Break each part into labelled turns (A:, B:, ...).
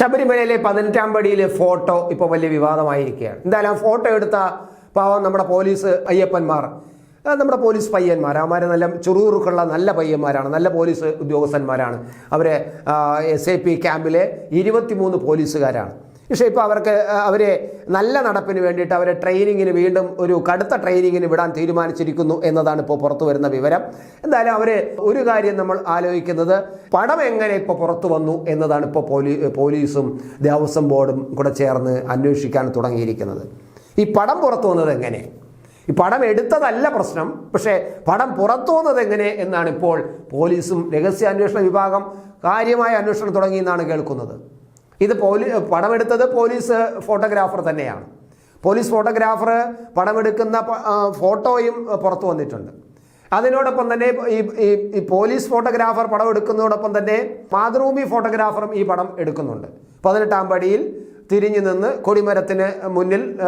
A: ശബരിമലയിലെ പതിനെട്ടാം പടിയിലെ ഫോട്ടോ ഇപ്പോൾ വലിയ വിവാദമായിരിക്കുകയാണ്. എന്തായാലും ഫോട്ടോ എടുത്ത പാവം നമ്മുടെ പോലീസ് അയ്യപ്പന്മാർ നമ്മുടെ പോലീസ് പയ്യന്മാർ അവന്മാർ നല്ല ചുറുചുറുക്കുള്ള നല്ല പയ്യന്മാരാണ് നല്ല പോലീസ് ഉദ്യോഗസ്ഥന്മാരാണ്. അവരെ എസ് എ പി ക്യാമ്പിലെ ഇരുപത്തിമൂന്ന് പോലീസുകാരാണ്. പക്ഷേ ഇപ്പോൾ അവർക്ക് അവരെ നല്ല നടപ്പിന് വേണ്ടിയിട്ട് അവരെ ട്രെയിനിങ്ങിന് വീണ്ടും ഒരു കടുത്ത ട്രെയിനിങ്ങിന് വിടാൻ തീരുമാനിച്ചിരിക്കുന്നു എന്നതാണ് ഇപ്പോൾ പുറത്തു വരുന്ന വിവരം. എന്തായാലും അവർ ഒരു കാര്യം നമ്മൾ ആലോചിക്കുന്നത് പണം എങ്ങനെ ഇപ്പോൾ പുറത്തു വന്നു എന്നതാണ് ഇപ്പോൾ പോലീ പോലീസും ദേവസ്വം ബോർഡും കൂടെ ചേർന്ന് അന്വേഷിക്കാൻ തുടങ്ങിയിരിക്കുന്നത്. ഈ പടം പുറത്തു വന്നത് എങ്ങനെ? ഈ പടം എടുത്തതല്ല പ്രശ്നം പക്ഷേ പടം പുറത്തു വന്നത് എങ്ങനെ എന്നാണ് ഇപ്പോൾ പോലീസും രഹസ്യാന്വേഷണ വിഭാഗം കാര്യമായ അന്വേഷണം തുടങ്ങിയെന്നാണ് കേൾക്കുന്നത്. ഇത് പോലീ പടമെടുത്തത് പോലീസ് ഫോട്ടോഗ്രാഫർ തന്നെയാണ്. പോലീസ് ഫോട്ടോഗ്രാഫർ പടമെടുക്കുന്ന ഫോട്ടോയും പുറത്തു വന്നിട്ടുണ്ട്. അതിനോടൊപ്പം തന്നെ ഈ ഈ പോലീസ് ഫോട്ടോഗ്രാഫർ പടം എടുക്കുന്നതോടൊപ്പം തന്നെ മാതൃഭൂമി ഫോട്ടോഗ്രാഫറും ഈ പടം എടുക്കുന്നുണ്ട്. പതിനെട്ടാം പടിയിൽ തിരിഞ്ഞു നിന്ന് കൊടിമരത്തിന് മുന്നിൽ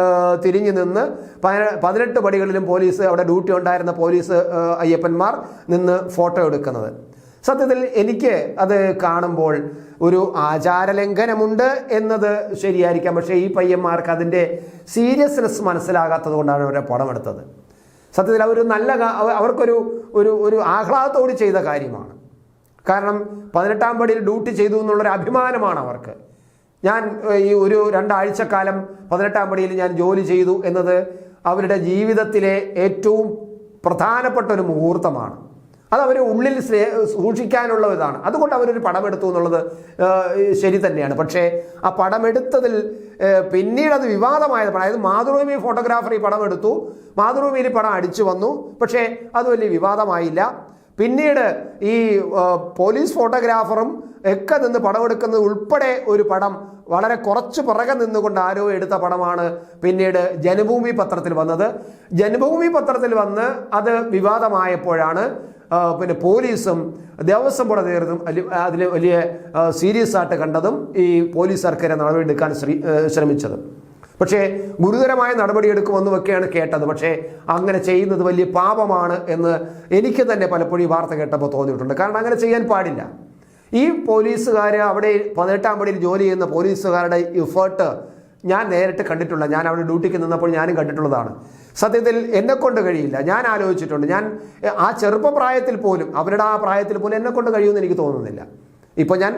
A: തിരിഞ്ഞു നിന്ന് പതിന- പതിനെട്ട് പടികളിലും പോലീസ് അവിടെ ഡ്യൂട്ടി ഉണ്ടായിരുന്ന പോലീസ് അയ്യപ്പന്മാർ നിന്ന് ഫോട്ടോ എടുക്കുന്നത്. സത്യത്തിൽ എനിക്ക് അത് കാണുമ്പോൾ ഒരു ആചാരലംഘനമുണ്ട് എന്നത് ശരിയായിരിക്കാം. പക്ഷേ ഈ പയ്യന്മാർക്ക് അതിന്റെ സീരിയസ്നെസ് മനസ്സിലാകാത്തത് കൊണ്ടാണ് അവരെ പടമെടുത്തത് സത്യത്തിൽ അവർ നല്ല അവർക്കൊരു ഒരു ഒരു ആഹ്ലാദത്തോട് ചെയ്ത കാര്യമാണ്. കാരണം പതിനെട്ടാം പടിയിൽ ഡ്യൂട്ടി ചെയ്തു എന്നുള്ളൊരു അഭിമാനമാണ് അവർക്ക്. ഞാൻ ഈ ഒരു രണ്ടാഴ്ചക്കാലം പതിനെട്ടാം പടിയിൽ ഞാൻ ജോലി ചെയ്തു എന്നത് അവരുടെ ജീവിതത്തിലെ ഏറ്റവും പ്രധാനപ്പെട്ട ഒരു മുഹൂർത്തമാണ്. അത് ഉള്ളിൽ സ്നേഹ സൂക്ഷിക്കാനുള്ള ഇതാണ് അതുകൊണ്ട് അവരൊരു പടമെടുത്തു എന്നുള്ളത് ശരി തന്നെയാണ്. പക്ഷേ ആ പടമെടുത്തതിൽ പിന്നീട് അത് വിവാദമായത് അതായത് മാതൃഭൂമി ഫോട്ടോഗ്രാഫർ ഈ പടം എടുത്തു മാതൃഭൂമിയിൽ പടം അടിച്ചു വന്നു. പക്ഷേ അത് വലിയ വിവാദമായില്ല. പിന്നീട് ഈ പോലീസ് ഫോട്ടോഗ്രാഫറും ഒക്കെ നിന്ന് പടമെടുക്കുന്നത് ഉൾപ്പെടെ ഒരു പടം വളരെ കുറച്ച് പുറകെ നിന്നുകൊണ്ട് ആരോ എടുത്ത പടമാണ് പിന്നീട് ജനഭൂമി പത്രത്തിൽ വന്നത്. ജനഭൂമി പത്രത്തിൽ വന്ന് അത് വിവാദമായപ്പോഴാണ് പിന്നെ പോലീസും ദേവസ്വം ബോർഡ് അധികൃതരും അതിൽ വലിയ സീരിയസ് ആയിട്ട് കണ്ടതും ഈ പോലീസ് സർക്കാരെ നടപടിയെടുക്കാൻ ശ്രീ ശ്രമിച്ചത്. പക്ഷേ ഗുരുതരമായ നടപടിയെടുക്കുമെന്നുമൊക്കെയാണ് കേട്ടത്. പക്ഷേ അങ്ങനെ ചെയ്യുന്നത് വലിയ പാപമാണ് എന്ന് എനിക്ക് തന്നെ പലപ്പോഴും ഈ വാർത്ത കേട്ടപ്പോൾ തോന്നിയിട്ടുണ്ട്. കാരണം അങ്ങനെ ചെയ്യാൻ പാടില്ല. ഈ പോലീസുകാർ അവിടെ പതിനെട്ടാം പടിയിൽ ജോലി ചെയ്യുന്ന പോലീസുകാരുടെ ഇഫേർട്ട് ഞാൻ നേരിട്ട് കണ്ടിട്ടുള്ള ഞാൻ അവിടെ ഡ്യൂട്ടിക്ക് നിന്നപ്പോൾ ഞാനും കണ്ടിട്ടുള്ളതാണ്. സത്യത്തിൽ എന്നെ കൊണ്ട് കഴിയില്ല. ഞാൻ ആലോചിച്ചിട്ടുണ്ട്. ഞാൻ ആ ചെറുപ്പപ്രായത്തിൽ പോലും അവരുടെ ആ പ്രായത്തിൽ പോലും എന്നെ കൊണ്ട് കഴിയുമെന്ന് എനിക്ക് തോന്നുന്നില്ല. ഇപ്പോൾ ഞാൻ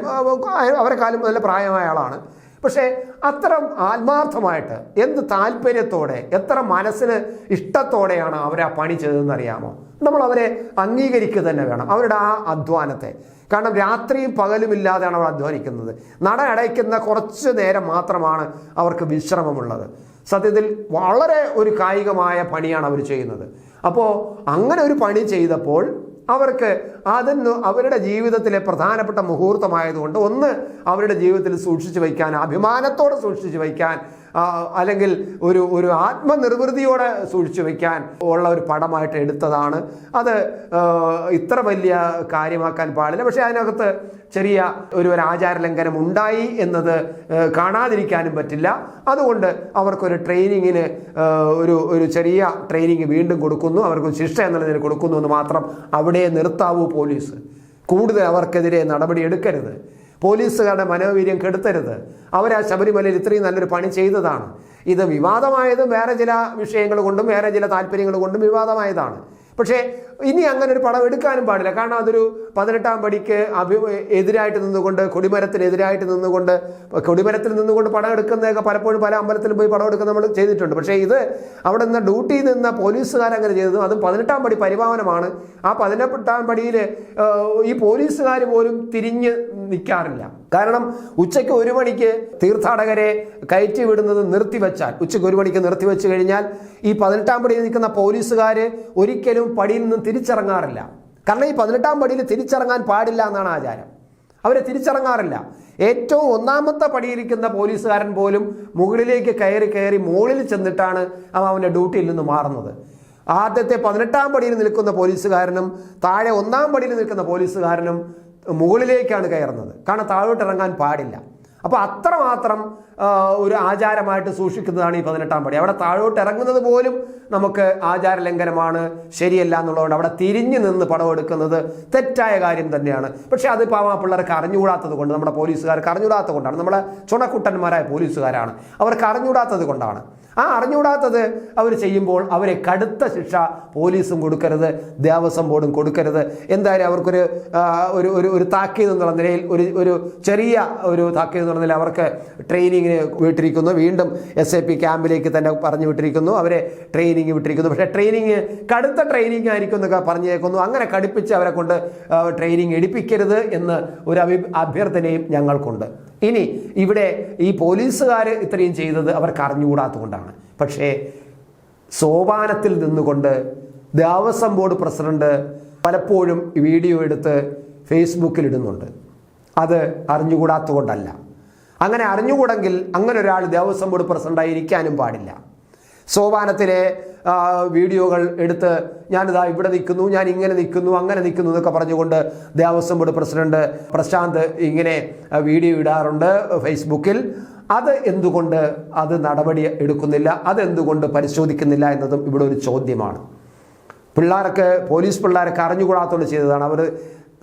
A: അവരെ കാലം നല്ല പ്രായമായ ആളാണ്. പക്ഷേ അത്ര ആത്മാർത്ഥമായിട്ട് എന്ത് താല്പര്യത്തോടെ എത്ര മനസ്സിന് ഇഷ്ടത്തോടെയാണ് അവർ ആ പണി ചെയ്തതെന്ന് അറിയാമോ നമ്മൾ അവരെ അംഗീകരിക്കുക തന്നെ വേണം. അവരുടെ ആ അധ്വാനത്തെ. കാരണം രാത്രിയും പകലും ഇല്ലാതെയാണ് അവർ അധ്വാനിക്കുന്നത്. നട അടയ്ക്കുന്ന കുറച്ച് നേരം മാത്രമാണ് അവർക്ക് വിശ്രമമുള്ളത്. സത്യത്തിൽ വളരെ ഒരു കായികമായ പണിയാണ് അവർ ചെയ്യുന്നത്. അപ്പോൾ അങ്ങനെ ഒരു പണി ചെയ്തപ്പോൾ അവർക്ക് അതിന് അവരുടെ ജീവിതത്തിലെ പ്രധാനപ്പെട്ട മുഹൂർത്തമായതുകൊണ്ട് ഒന്ന് അവരുടെ ജീവിതത്തിൽ സൂക്ഷിച്ചു വയ്ക്കാൻ അഭിമാനത്തോടെ സൂക്ഷിച്ചു വയ്ക്കാൻ അല്ലെങ്കിൽ ഒരു ഒരു ആത്മനിർവൃതിയോടെ സൂക്ഷിച്ചു വയ്ക്കാൻ ഉള്ള ഒരു പടമായിട്ട് എടുത്തതാണ്. അത് ഇത്ര വലിയ കാര്യമാക്കാൻ പാടില്ല. പക്ഷേ അതിനകത്ത് ചെറിയ ഒരു ഒരു ആചാര ലംഘനം ഉണ്ടായി എന്നത് കാണാതിരിക്കാനും പറ്റില്ല. അതുകൊണ്ട് അവർക്കൊരു ട്രെയിനിങ്ങിന് ഒരു ഒരു ചെറിയ ട്രെയിനിങ് വീണ്ടും കൊടുക്കുന്നു. അവർക്ക് ശിക്ഷ എന്നുള്ളതിന് കൊടുക്കുന്നു എന്ന് മാത്രം അവിടെ നിർത്താവൂ. പോലീസ്. കൂടുതൽ അവർക്കെതിരെ നടപടി എടുക്കരുത്. പോലീസുകാരുടെ മനോവീര്യം കെടുത്തരുത്. അവർ ആ ശബരിമലയിൽ ഇത്രയും നല്ലൊരു പണി ചെയ്തതാണ്. ഇത് വിവാദമായതും വേറെ ചില വിഷയങ്ങൾ കൊണ്ടും വേറെ ചില താല്പര്യങ്ങൾ കൊണ്ടും വിവാദമായതാണ്. പക്ഷേ ഇനി അങ്ങനെ ഒരു പടം എടുക്കാനും പാടില്ല. കാരണം അതൊരു പതിനെട്ടാം പടിക്ക് അഭി എതിരായിട്ട് നിന്നുകൊണ്ട് കൊടിമരത്തിനെതിരായിട്ട് നിന്നുകൊണ്ട് കൊടിമരത്തിൽ നിന്നുകൊണ്ട് പടം എടുക്കുന്നതൊക്കെ പലപ്പോഴും പല അമ്പലത്തിലും പോയി പടം എടുക്കുന്ന നമ്മൾ ചെയ്തിട്ടുണ്ട്. പക്ഷേ ഇത് അവിടെ നിന്ന് ഡ്യൂട്ടി നിന്ന പോലീസുകാരങ്ങനെ ചെയ്തതും അതും പതിനെട്ടാം പടി പരിപാവനമാണ് ആ പതിനെട്ടാം പടിയിൽ ഈ പോലീസുകാർ പോലും തിരിഞ്ഞ് നിൽക്കാറില്ല. കാരണം ഉച്ചയ്ക്ക് ഒരു മണിക്ക് തീർത്ഥാടകരെ കയറ്റി വിടുന്നത് നിർത്തിവെച്ചാൽ ഉച്ചയ്ക്ക് ഒരു മണിക്ക് നിർത്തിവെച്ച് കഴിഞ്ഞാൽ ഈ പതിനെട്ടാം പടിയിൽ നിൽക്കുന്ന പോലീസുകാർ ഒരിക്കലും പടിയിൽ നിന്നും തിരിച്ചിറങ്ങാറില്ല. കാരണം ഈ പതിനെട്ടാം പടിയിൽ തിരിച്ചിറങ്ങാൻ പാടില്ല എന്നാണ് ആചാരം. അവരെ തിരിച്ചിറങ്ങാറില്ല. ഏറ്റവും ഒന്നാമത്തെ പടിയിരിക്കുന്ന പോലീസുകാരൻ പോലും മുകളിലേക്ക് കയറി കയറി മുകളിൽ ചെന്നിട്ടാണ് അവൻ അവന്റെ ഡ്യൂട്ടിയിൽ നിന്ന് മാറുന്നത്. ആദ്യത്തെ പതിനെട്ടാം പടിയിൽ നിൽക്കുന്ന പോലീസുകാരനും താഴെ ഒന്നാം പടിയിൽ നിൽക്കുന്ന പോലീസുകാരനും മുകളിലേക്കാണ് കയറുന്നത്. കാരണം താഴോട്ട് ഇറങ്ങാൻ പാടില്ല. അപ്പോൾ അത്രമാത്രം ഒരു ആചാരമായിട്ട് സൂക്ഷിക്കുന്നതാണ് ഈ പതിനെട്ടാം പടി. അവിടെ താഴോട്ട് ഇറങ്ങുന്നത് പോലും നമുക്ക് ആചാര ലംഘനമാണ് ശരിയല്ല എന്നുള്ളതുകൊണ്ട് അവിടെ തിരിഞ്ഞു നിന്ന് പടം എടുക്കുന്നത് തെറ്റായ കാര്യം തന്നെയാണ്. പക്ഷേ അത് പാവ പിള്ളേർക്ക് അറിഞ്ഞുകൂടാത്തത് കൊണ്ട് നമ്മുടെ പോലീസുകാർക്ക് അറിഞ്ഞുകൂടാത്തത് കൊണ്ടാണ്. നമ്മളെ ചുണക്കുട്ടന്മാരായ പോലീസുകാരാണ്. അവർക്ക് അറിഞ്ഞുകൂടാത്തത് കൊണ്ടാണ്. ആ അറിഞ്ഞുകൂടാത്തത് അവർ ചെയ്യുമ്പോൾ അവരെ കടുത്ത ശിക്ഷ പോലീസും കൊടുക്കരുത് ദേവസ്വം ബോർഡും കൊടുക്കരുത്. എന്തായാലും അവർക്കൊരു ഒരു ഒരു താക്കീത് എന്നുള്ള നിലയിൽ ഒരു ഒരു ചെറിയ ഒരു താക്കീത് നിലയിൽ അവർക്ക് ട്രെയിനിങ്ങിന് വിട്ടിരിക്കുന്നു. വീണ്ടും എസ് എ പി ക്യാമ്പിലേക്ക് തന്നെ പറഞ്ഞു വിട്ടിരിക്കുന്നു. അവരെ ട്രെയിനിങ് വിട്ടിരിക്കുന്നു. പക്ഷേ ട്രെയിനിങ് കടുത്ത ട്രെയിനിങ് ആയിരിക്കും എന്നൊക്കെ പറഞ്ഞേക്കുന്നു. അങ്ങനെ കടുപ്പിച്ച് അവരെ കൊണ്ട് ട്രെയിനിങ് എടുപ്പിക്കരുത് എന്ന് ഒരു അഭി അഭ്യർത്ഥനയും ഞങ്ങൾക്കുണ്ട്. ഇനി ഇവിടെ ഈ പോലീസുകാർ ഇത്രയും ചെയ്തത് അവർക്ക് അറിഞ്ഞുകൂടാത്തതുകൊണ്ടാണ്. പക്ഷേ സോപാനത്തിൽ നിന്നുകൊണ്ട് ദേവസ്വം ബോർഡ് പ്രസിഡന്റ് പലപ്പോഴും വീഡിയോ എടുത്ത് ഫേസ്ബുക്കിൽ ഇടുന്നുണ്ട്. അത് അറിഞ്ഞുകൂടാത്തതുകൊണ്ടല്ല. അങ്ങനെ അറിഞ്ഞുകൂടെങ്കിൽ അങ്ങനെ ഒരാൾ ദേവസ്വം ബോർഡ് പ്രസിഡന്റായി ഇരിക്കാനും പാടില്ല. സോപാനത്തിലെ വീഡിയോകൾ എടുത്ത് ഞാനിതാ ഇവിടെ നിൽക്കുന്നു ഞാൻ ഇങ്ങനെ നിൽക്കുന്നു അങ്ങനെ നിൽക്കുന്നു എന്നൊക്കെ പറഞ്ഞുകൊണ്ട് ദേവസ്വം ബോർഡ് പ്രസിഡന്റ് പ്രശാന്ത് ഇങ്ങനെ വീഡിയോ ഇടാറുണ്ട് ഫേസ്ബുക്കിൽ. അത് എന്തുകൊണ്ട് അത് നടപടി എടുക്കുന്നില്ല അതെന്തുകൊണ്ട് പരിശോധിക്കുന്നില്ല എന്നതും ഇവിടെ ഒരു ചോദ്യമാണ്. പിള്ളേർക്ക് പോലീസ് പിള്ളേരൊക്കെ അറിഞ്ഞുകൂടാത്തോണ്ട് ചെയ്തതാണ് അവർ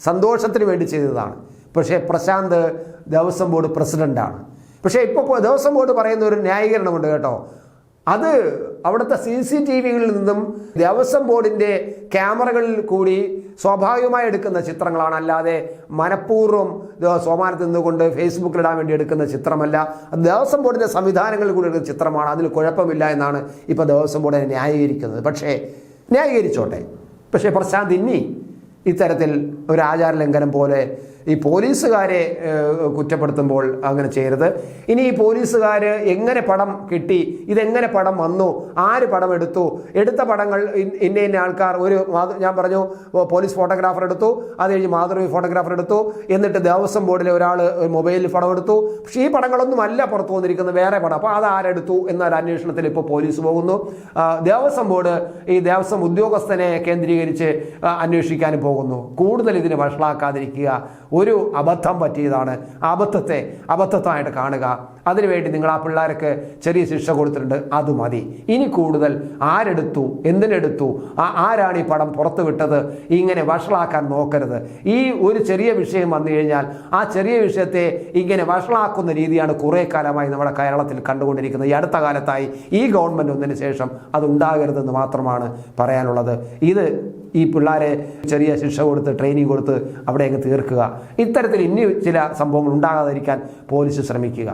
A: സന്തോഷത്തിന് വേണ്ടി ചെയ്തതാണ്. പക്ഷേ പ്രശാന്ത് ദേവസ്വം ബോർഡ് പ്രസിഡന്റാണ് പക്ഷേ ഇപ്പോൾ ദേവസ്വം ബോർഡ് പറയുന്ന ഒരു ന്യായീകരണമുണ്ട് കേട്ടോ. അത് അവിടുത്തെ സി സി ടി വികളിൽ നിന്നും ദേവസ്വം ബോർഡിന്റെ ക്യാമറകളിൽ കൂടി സ്വാഭാവികമായി എടുക്കുന്ന ചിത്രങ്ങളാണ്. അല്ലാതെ മനഃപൂർവം സോമാനത്ത് നിന്നുകൊണ്ട് ഫേസ്ബുക്കിൽ ഇടാൻ വേണ്ടി എടുക്കുന്ന ചിത്രമല്ല. ദേവസ്വം ബോർഡിന്റെ സംവിധാനങ്ങളിൽ കൂടി എടുക്കുന്ന ചിത്രമാണ്. അതിൽ കുഴപ്പമില്ല എന്നാണ് ഇപ്പോൾ ദേവസ്വം ബോർഡിനെ ന്യായീകരിക്കുന്നത്. പക്ഷേ ന്യായീകരിച്ചോട്ടെ. പക്ഷേ പ്രശാന്ത് ഇനി ഇത്തരത്തിൽ ഒരു ആചാര ലംഘനം പോലെ ഈ പോലീസുകാരെ കുറ്റപ്പെടുത്തുമ്പോൾ അങ്ങനെ ചെയ്യരുത്. ഇനി ഈ പോലീസുകാർ എങ്ങനെ പടം കിട്ടി ഇതെങ്ങനെ പടം വന്നു ആര് പടം എടുത്തു എടുത്ത പടങ്ങൾ ഇന്ന ഇന്ന ആൾക്കാർ ഒരു ഞാൻ പറഞ്ഞു പോലീസ് ഫോട്ടോഗ്രാഫർ എടുത്തു അത് കഴിഞ്ഞ് മാതൃഭൂമി ഫോട്ടോഗ്രാഫർ എടുത്തു എന്നിട്ട് ദേവസ്വം ബോർഡിലെ ഒരാൾ മൊബൈലിൽ പടം എടുത്തു. പക്ഷേ ഈ പടങ്ങളൊന്നും അല്ല പുറത്തു വന്നിരിക്കുന്നത് വേറെ പടം. അപ്പോൾ അത് ആരെടുത്തു എന്നൊരു അന്വേഷണത്തിൽ ഇപ്പോൾ പോലീസ് പോകുന്നു. ദേവസ്വം ബോർഡ് ഈ ദേവസ്വം ഉദ്യോഗസ്ഥനെ കേന്ദ്രീകരിച്ച് അന്വേഷിക്കാനും പോകുന്നു. കൂടുതൽ ഇതിനെ വഷളാക്കാതിരിക്കുക. ഒരു അബദ്ധം പറ്റിയതാണ്. അബദ്ധത്തെ അബദ്ധത്തായിട്ട് കാണുക. അതിനുവേണ്ടി നിങ്ങൾ ആ പിള്ളേർക്ക് ചെറിയ ശിക്ഷ കൊടുത്തിട്ടുണ്ട്. അത് മതി. ഇനി കൂടുതൽ ആരെടുത്തു? എന്തിനെടുത്തു? ആ ആരാണ് ഈ പടം പുറത്തു വിട്ടത്? ഇങ്ങനെ വഷളാക്കാൻ നോക്കരുത്. ഈ ഒരു ചെറിയ വിഷയം വന്നു കഴിഞ്ഞാൽ ആ ചെറിയ വിഷയത്തെ ഇങ്ങനെ വഷളാക്കുന്ന രീതിയാണ് കുറേ കാലമായി നമ്മുടെ കേരളത്തിൽ കണ്ടുകൊണ്ടിരിക്കുന്നത്. ഈ അടുത്ത കാലത്തായി ഈ ഗവൺമെന്റ് ഒന്നിന് ശേഷം അത് ഉണ്ടാകരുതെന്ന് മാത്രമാണ് പറയാനുള്ളത്. ഇത് ഈ പിള്ളേരെ ചെറിയ ശിക്ഷ കൊടുത്ത് ട്രെയിനിങ് കൊടുത്ത് അവിടെയൊക്കെ തീർക്കുക. ഇത്തരത്തിൽ ഇനി ചില സംഭവങ്ങൾ ഉണ്ടാകാതിരിക്കാൻ പോലീസ് ശ്രമിക്കുക.